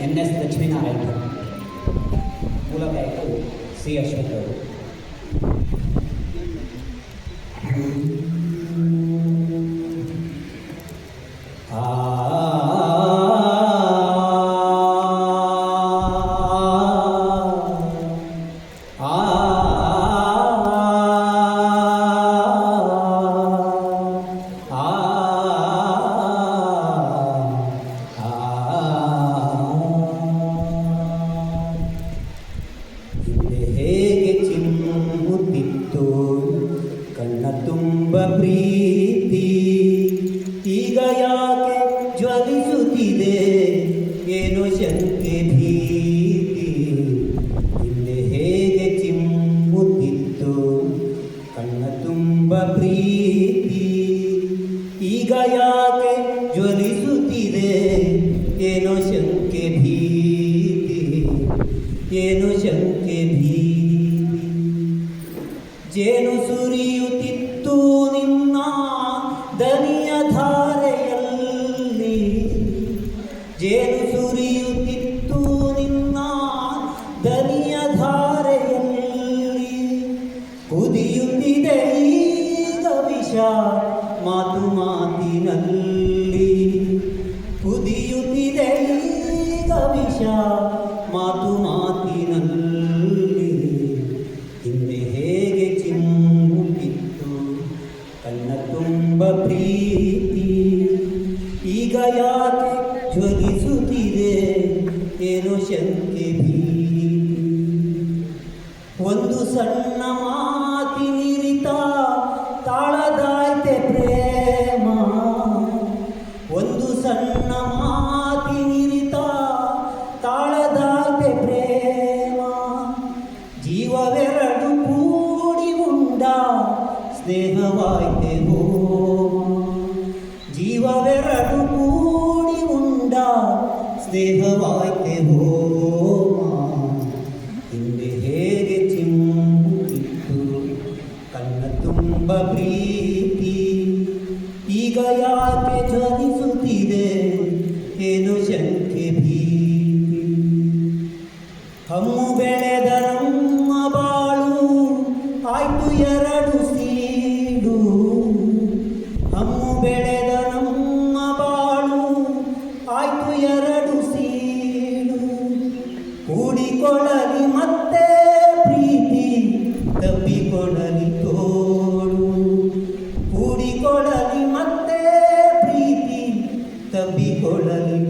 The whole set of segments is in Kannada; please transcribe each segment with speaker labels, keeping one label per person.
Speaker 1: എൻ എസ് ലക്ഷ്മിനാരായണൻ മൂലകയത്തു സി അശ്വത് ഗൗഡ് ആ ಪ್ರೀತಿ ಈಗ ಯಾಕೆ ಜ್ವಲಿಸುತ್ತಿದೆ? ಏನು ಶಂಕೆ ಭೀತಿ? ಹಿಂದೆ ಹೇಗೆ ಚಿಮ್ಮುತ್ತಿತ್ತು? ಕಣ್ಣ ತುಂಬ ಪ್ರೀತಿ. ಈಗ ಯಾಕೆ ಜ್ವಲಿಸುತ್ತಿದೆ? ಏನೋ ಶಂಕೆ ಜೇನು ಸುರಿಯುತ್ತಿತ್ತು ನಿನ್ನ ದನಿಯ ಧಾರೆಯಲ್ಲಿ. ಜೇನು ಸುರಿಯುತ್ತಿತ್ತು ನಿನ್ನ ದನಿಯ ಧಾರೆಯಲ್ಲಿ. ಕುದಿಯುತ್ತಿದೆ ಈಗ ವಿಷ ಮಾತು ಮಾತಿನಲ್ಲಿ. ಕುದಿಯುತ್ತಿದೆ ಈಗ ವಿಷ ಈಗ ಯಾಕೆ ಜ್ವಲಿಸುತ್ತಿದೆ ಏನೋ ಶಂಕೆ ಒಂದು ಸಣ್ಣ ಮಾತಿನಿರಿತ ತಾಳದಾಯ್ತೆ ಪ್ರೇಮ. ಒಂದು ಸಣ್ಣ ಮಾತಿನಿರಿತ ತಾಳದಾಯ್ತೆ ಪ್ರೇಮ. ಜೀವವೆರಡು ಕೂಡಿ ಉಂಡ ಸ್ನೇಹವಾಯ್ತೆ ಹೋಮ ಸ್ನೇಹವಾಯ್ತೆ ಹೋಮ ಹಿಂದೆ ಹೇಗೆ ಚಿಮ್ಮುತ್ತಿತ್ತು ಕಣ್ಣ ತುಂಬ ಪ್ರೀತಿ ಈಗ ಯಾಕೆ ಜ್ವಲಿಸುತ್ತಿದೆ ಏನು ಶಂಕೆ ಭೀತಿ ಹಮ್ಮು ಬೆಳೆದ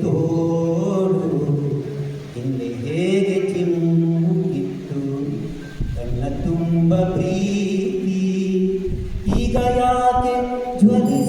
Speaker 1: ತೋಡು ಹಿಂದೆ ಹೇಗೆ ಚಿಮ್ಮುಗಿತ್ತು ಕಣ್ಣ ತುಂಬ ಪ್ರೀತಿ. ಈಗ ಯಾಕೆ ಜ್ವಲಿಸು